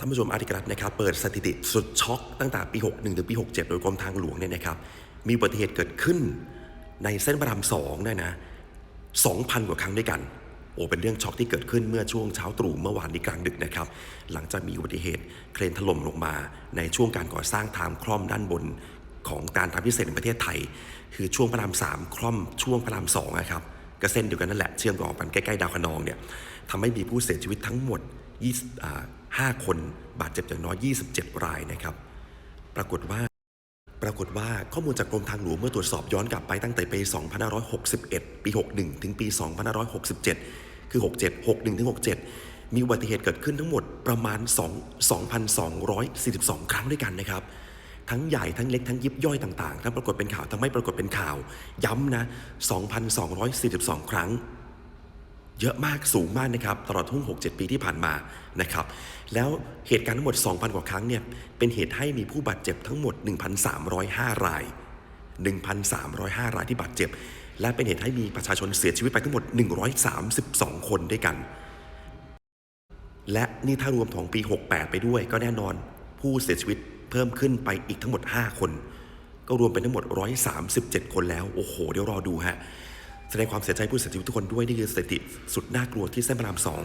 ท่านผู้ชมอาร์ติกรัตนะครับเปิดสถิติสุดช็อกตั้งแต่ปี 61 ถึงปี 67 โดยกรมทางหลวงเนี่ยนะครับมีอุบัติเหตุเกิดขึ้นในเส้นพระรามสองเนี่ยนะ 2,000 กว่าครั้งด้วยกันโอ้เป็นเรื่องช็อกที่เกิดขึ้นเมื่อช่วงเช้าตรู่เมื่อวานนี้กลางดึกนะครับ หลังจากมีอุบัติเหตุเครนถล่มลงมาในช่วงการก่อสร้างทางคล่อมด้านบนของการทางพิเศษในประเทศไทย คือช่วงพระรามสามคล่อมช่วงพระรามสองนะครับก็เส้นเดียวกันนั่นแหละเชื่อมต่อกันใกล้ๆดาวคะนองเนี่ยทำให้มีผู้เสียชีวิตทั้งหมด20อ่า 5 คนบาดเจ็บอย่างน้อย 27 รายนะครับ ปรากฏว่า ปรากฏว่าข้อมูลจากกรมทางหลวงเมื่อตรวจสอบย้อนกลับไปตั้งแต่ปี 2561 ปี 61 ถึงปี 2567 คือ 67 61 ถึง 67 มีอุบัติเหตุเกิดขึ้นทั้งหมดประมาณ 2 2,242 ครั้งด้วยกันนะครับทั้งใหญ่ทั้งเล็กทั้งยิบย่อยต่างๆ ทั้งปรากฏเป็นข่าว ทั้งไม่ปรากฏเป็นข่าว ย้ำนะ 2,242 ครั้ง เยอะมากสูงมากนะครับตลอดทุ่ง6-7 ปีที่ผ่านมานะครับแล้วเหตุการณ์ทั้งหมด 2,000 กว่าครั้งเนี่ยเป็นเหตุให้มีผู้บาดเจ็บทั้งหมด 1,305 ราย 1,305 รายที่บาดเจ็บ และเป็นเหตุให้มีประชาชนเสียชีวิตไปทั้งหมด 132 คนด้วยกัน และนี่ถ้ารวมของปี 68 ไปด้วย ก็แน่นอนผู้เสียชีวิตเพิ่มขึ้นไปอีกทั้งหมด 5 คน ก็รวมเป็นทั้งหมด 137 คนแล้ว โอ้โห เดี๋ยวรอดูฮะ แสดงความเสียใจผู้เสียชีวิตทุกคนด้วยนี่คือสถิติสุดน่ากลัวที่เส้นพระรามสอง